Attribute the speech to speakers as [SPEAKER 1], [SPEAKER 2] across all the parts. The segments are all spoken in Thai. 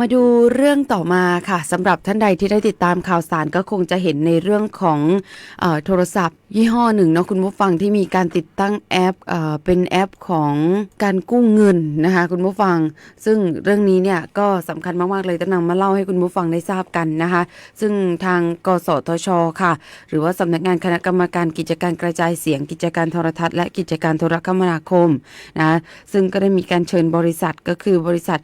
[SPEAKER 1] มาดูเรื่องต่อมาค่ะสำหรับท่านใดที่ได้ติดตามข่าวสารก็คงจะเห็นในเรื่องของอโทรศัพท์ ยี่ห้อหนึ่งเนาะคุณผู้ฟังที่มีการติดตั้งแอปเอเป็นแอปของการกู้เงินนะคะคุณผู้ฟัง ซึ่งเรื่องนี้เนี่ยก็สำคัญมากๆเลยต้องนำมาเล่าให้คุณผู้ฟังได้ทราบกันนะคะซึ่งทางกสทช ค่ะ หรือว่าสำนักงานคณะกรรมการกิจการกระจายเสียงกิจการโทรทัศน์และกิจการโทรคมนาคมนะซึ่งก็ได้มีการเชิญบริษัทก็คือบริษัท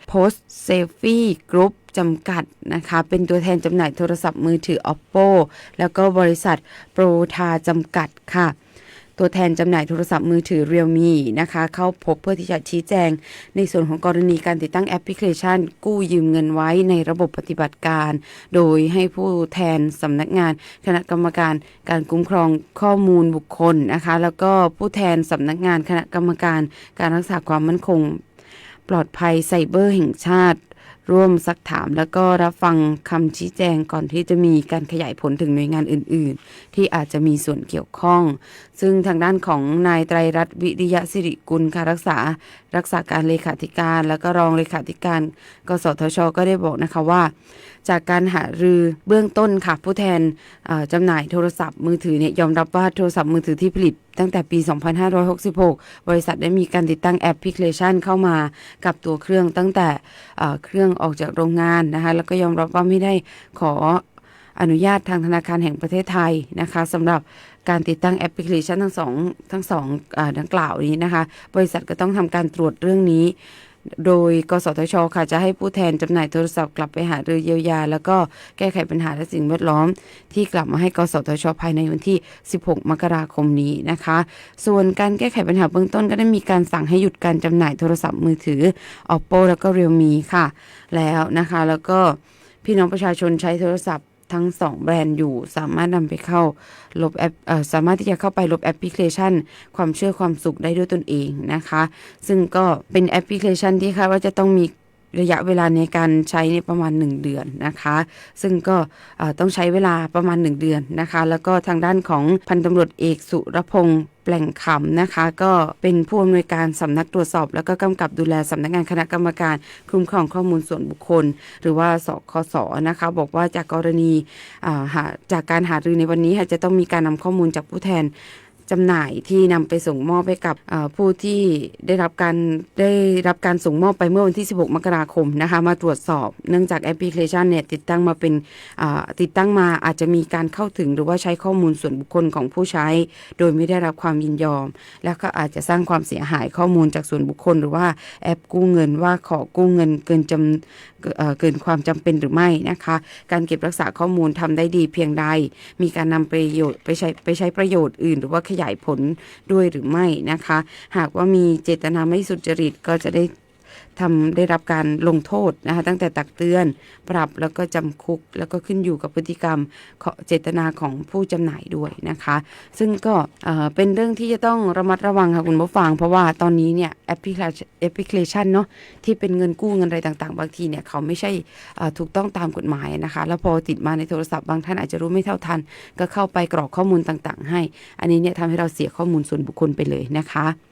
[SPEAKER 1] Post Safety Group จำกัดนะคะ เป็นตัวแทนจำหน่ายโทรศัพท์มือถือ Oppo แล้วก็บริษัทโปรทาจำกัดค่ะ ตัวแทนจำหน่ายโทรศัพท์มือถือ Realme นะคะ เข้าพบเพื่อที่จะชี้แจง ในส่วนของกรณีการติดตั้งแอปพลิเคชัน กู้ยืมเงินไว้ในระบบปฏิบัติการ โดยให้ผู้แทนสำนักงานคณะกรรมการการคุ้มครองข้อมูลบุคคลนะคะ แล้วก็ผู้แทนสำนักงานคณะกรรมการการรักษาความมั่นคง ปลอดภัยไซเบอร์แห่งชาติ ร่วมซักถามแล้วก็รับฟังคำชี้แจงก่อนที่จะมีการขยายผลถึงหน่วยงานอื่น ๆ ที่อาจจะมีส่วนเกี่ยวข้อง ซึ่งทางด้านของนายไตรรัตน์วิริยะสิริกุลค่ะรักษา รักษาการเลขาธิการ แล้วก็รองเลขาธิการ กสทช ก็ได้บอกนะคะว่า จากการหารือเบื้องต้นค่ะผู้แทนจำหน่ายโทรศัพท์มือถือเนี่ยยอมรับว่าโทรศัพท์มือถือที่ผลิตตั้งแต่ปี 2566 บริษัทได้มีการติดตั้งแอปพลิเคชันเข้ามากับตัวเครื่องตั้งแต่เครื่องออกจากโรงงานนะคะแล้วก็ยอมรับว่าไม่ได้ขออนุญาตทางธนาคารแห่งประเทศไทยนะคะสำหรับการติดตั้งแอปพลิเคชันทั้งสองทั้งสองอดังกล่าวนี้นะคะ บริษัทก็ต้องทำการตรวจเรื่องนี้ โดย กสทช ค่ะ จะให้ผู้แทนจำหน่ายโทรศัพท์กลับไปหารือเยียวยา แล้วก็แก้ไขปัญหาและสิ่งแวดล้อม ที่กลับมาให้ กสทช ภายในวันที่ 16 มกราคมนี้นะคะ ส่วนการแก้ไขปัญหาเบื้องต้นก็ได้มีการสั่งให้หยุดการจำหน่ายโทรศัพท์มือถือ oppo แล้วก็ realme ค่ะ แล้วนะคะ แล้วก็พี่น้องประชาชนใช้โทรศัพท์ ทั้ง 2 แบรนด์อยู่ สามารถนำไปเข้าลบแอปอสามารถที่จะเข้าไปลบแอปพลิเคชัน ความเชื่อความสุขได้ด้วยตนเองนะคะ ซึ่งก็เป็นแอปพลิเคชันที่คาดว่าจะต้องมี ระยะเวลาในการใช้ในประมาณ 1 เดือนนะคะ ซึ่งก็ต้องใช้เวลาประมาณ 1 เดือนนะคะ แล้วก็ทางด้านของพันตำรวจเอกสุรพงษ์แปลงคำนะคะ ก็เป็นผู้อำนวยการสำนักตรวจสอบ แล้วก็กำกับดูแลสำนักงานคณะกรรมการคุ้มครองข้อมูลส่วนบุคคล หรือว่าสคสนะคะ บอกว่าจากกรณีาจากการหารือในวันนี้จะต้องมีการนำข้อมูลจากผู้แทน จำหน่ายที่นำไปส่งมอบให้กับผู้ที่ได้รับการได้รับการส่งมอบไปเมื่อวันที่ 16 มกราคมนะคะมาตรวจสอบเนื่องจากแอปพลิเคชันเนี่ยติดตั้งมาเป็นติดตั้งมาอาจจะมีการเข้าถึงหรือว่าใช้ข้อมูลส่วนบุคคลของผู้ใช้ โดยไม่ได้รับความยินยอม แล้วก็อาจจะสร้างความเสียหายข้อมูลจากส่วนบุคคล หรือว่าแอปกู้เงินว่าขอกู้เงินเกินจำเกินความจำเป็นหรือไม่นะคะ การเก็บรักษาข้อมูลทำได้ดีเพียงใด มีการนำประโยชน์ไปใช้ไปใช้ประโยชน์อื่น หรือว่าขยายผลด้วยหรือไม่นะคะ หากว่ามีเจตนาไม่สุจริตก็จะได้ ทำได้รับการลงโทษนะคะตั้งแต่ตักเตือน ปรับแล้วก็จำคุก แล้วก็ขึ้นอยู่กับพฤติกรรมเจตนาของผู้จำหน่ายด้วยนะคะ ซึ่งก็เป็นเรื่องที่จะต้องระมัดระวังค่ะคุณผู้ฟัง เพราะว่าตอนนี้เนี่ยแอปพลิเคชันแอปพลิเคชันเนาะที่เป็นเงินกู้เงินอะไรต่างๆ บางทีเนี่ยเขาไม่ใช่ถูกต้องตามกฎหมายนะคะ แล้วพอติดมาในโทรศัพท์บางท่านอาจจะรู้ไม่เท่าทัน ก็เข้าไปกรอกข้อมูลต่างๆ ให้ อันนี้เนี่ยทำให้เราเสียข้อมูลส่วนบุคคลไปเลยนะคะ